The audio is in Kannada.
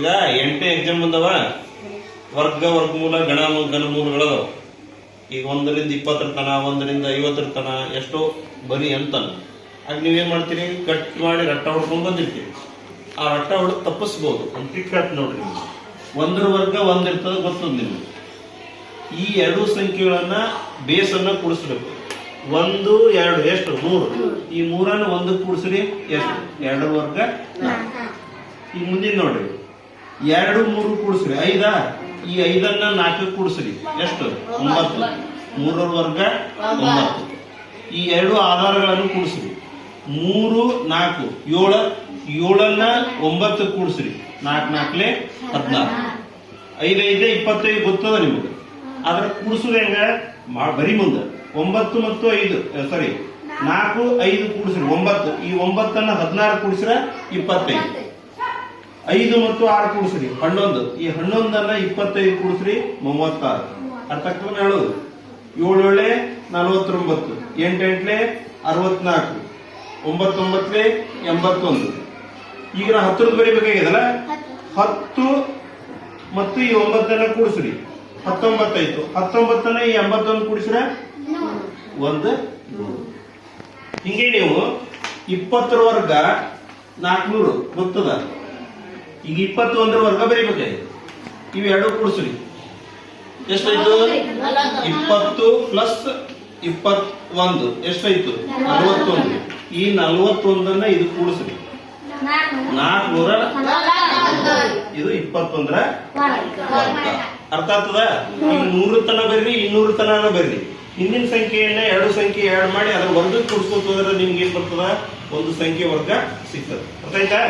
ಈಗ ಎಂಟನೇ ಎಕ್ಸಾಮ್ ಬಂದವ. ವರ್ಗ, ವರ್ಗಮೂಲ ಗಣ ಘನಮೂಲಗಳದಾವ. ಈಗ ಒಂದರಿಂದ ಇಪ್ಪತ್ತರ ತನ ಒಂದರಿಂದ ಐವತ್ತರ ತನ ಎಷ್ಟೋ ಬರಿ ಅಂತಾನ ಆಗ ನೀವೇನ್ ಮಾಡ್ತೀರಿ? ಕಟ್ ಮಾಡಿ ರಟ್ಟ ಹೊಡ್ಕೊಂಡ್ ಬಂದಿರ್ತೀರಿ. ಆ ರಟ್ಟ ಹೊಡೆದು ತಪ್ಪಿಸ್ಬೋದು. ಒಂದು ಟಿಕ್ ಕಟ್ ನೋಡ್ರಿ. ಒಂದರ ವರ್ಗ ಒಂದಿರ್ತದ ಗೊತ್ತದ ನಿಮ್ಗೆ. ಈ ಎರಡು ಸಂಖ್ಯೆಗಳನ್ನ ಬೇಸನ್ನ ಕೂಡಿಸ್ಬೇಕು. ಒಂದು, ಎರಡು, ಎಷ್ಟು? ಮೂರು. ಈ ಮೂರನ್ನ ಒಂದಕ್ಕೆ ಕೂಡಿಸ್ರಿ, ಎಷ್ಟು? ಎರಡರ ವರ್ಗ ಈಗ ಮುಂದಿನ ನೋಡ್ರಿ. ಎರಡು ಮೂರು ಕೂಡಿಸ್ರಿ. ಐದ? ಈ ಐದನ್ನ ನಾಲ್ಕು ಕೂಡಿಸ್ರಿ. ಎಷ್ಟು? ಒಂಬತ್ತು. ಮೂರರ ವರ್ಗ ಒಂಬತ್ತು. ಈ ಎರಡು ಆಧಾರಗಳನ್ನು ಕೂಡಿಸ್ರಿ. ಮೂರು, ನಾಲ್ಕು. ಏಳ? ಏಳನ್ನ ಒಂಬತ್ತು ಕೂಡಿಸ್ರಿ. ನಾಲ್ಕು ನಾಲ್ಕಲೆ ಹದಿನಾರು ಐದು, ಐದೇ, ಇಪ್ಪತ್ತೈದು ಗೊತ್ತದ ನಿಮಗೆ? ಅದ್ರ ಕೂಡಿಸೋದು ಹೆಂಗ? ಬರೀ ಮುಂದೆ. ಒಂಬತ್ತು ಮತ್ತು ಐದು ಸಾರಿ ನಾಲ್ಕು, ಐದು ಕೂಡಿಸ್ರಿ. ಒಂಬತ್ತು. ಈ ಒಂಬತ್ತನ್ನ ಹದಿನಾರು ಕೂಡಿಸ್ರ ಇಪ್ಪತ್ತೈದು. ಐದು ಮತ್ತು ಆರು ಕೂಡಿಸ್ರಿ. ಹನ್ನೊಂದು. ಈ ಹನ್ನೊಂದನ್ನ ಇಪ್ಪತ್ತೈದು ಕೂಡಿಸ್ರಿ, ಮೂವತ್ತಾರು. ಅರ್ಥ ಆಗ್ತದೆ ಹೇಳೋದು? ಏಳೇಳೆ ಏಳೆ ನಲವತ್ತೊಂಬತ್ತು. ಎಂಟೆಂಟ್ಲೆ, ಅರವತ್ನಾಲ್ಕು. ಒಂಬತ್ತೊಂಬತ್ತಲೆ, ಎಂಬತ್ತೊಂದು. ಈಗ ನಾ ಹತ್ತರದ್ದು ಬರೀಬೇಕಾಗ್ಯದಲ್ಲ ಹತ್ತು ಮತ್ತು ಈ ಒಂಬತ್ತನ್ನ ಕೂಡಿಸ್ರಿ. ಹತ್ತೊಂಬತ್ತಾಯ್ತು ಹತ್ತೊಂಬತ್ತನ್ನ ಈ ಎಂಬತ್ತೊಂದು ಕೂಡಿಸ್ರ? ಒಂದು ಹಿಂಗೆ ನೀವು ಇಪ್ಪತ್ತರ ವರ್ಗ ನಾಲ್ಕುನೂರು ಗೊತ್ತದ? ಈಗ ಇಪ್ಪತ್ತೊಂದರ ವರ್ಗ ಬರೀಬೇಕಾಗಿದೆ. ಇವೆರಡು ಕೂಡಿಸ್ರಿ. ಎಷ್ಟಾಯ್ತು? ಇಪ್ಪತ್ತು ಪ್ಲಸ್ ಇಪ್ಪತ್ತೊಂದು. ಎಷ್ಟಾಯ್ತು? ನಲ್ವತ್ತೊಂದು. ಈ ನಲ್ವತ್ತೊಂದನ್ನ ಇದು ಕೂಡಿಸ್ರಿ. ನಾಲ್ಕುನೂರ ಇದು ಇಪ್ಪತ್ತೊಂದರ ವರ್ಗ. ಅರ್ಥ ಆಗ್ತದ? ಈಗ ನೂರು ತನ ಬರ್ರಿ, ಇನ್ನೂರು ತನ ಬರ್ರಿ. ಹಿಂದಿನ ಸಂಖ್ಯೆಯನ್ನ ಎರಡು ಸಂಖ್ಯೆ ಎರಡು ಮಾಡಿ ಅದ್ರ ಒಂದು ಕೂಡಿಸ್ಕೊತ ಹೋದ್ರೆ ನಿಮ್ಗೆ ಏನ್ ಬರ್ತದ? ಒಂದು ಸಂಖ್ಯೆ ವರ್ಗ ಸಿಗ್ತದೆ. ಅರ್ಥ ಆಯ್ತಾ?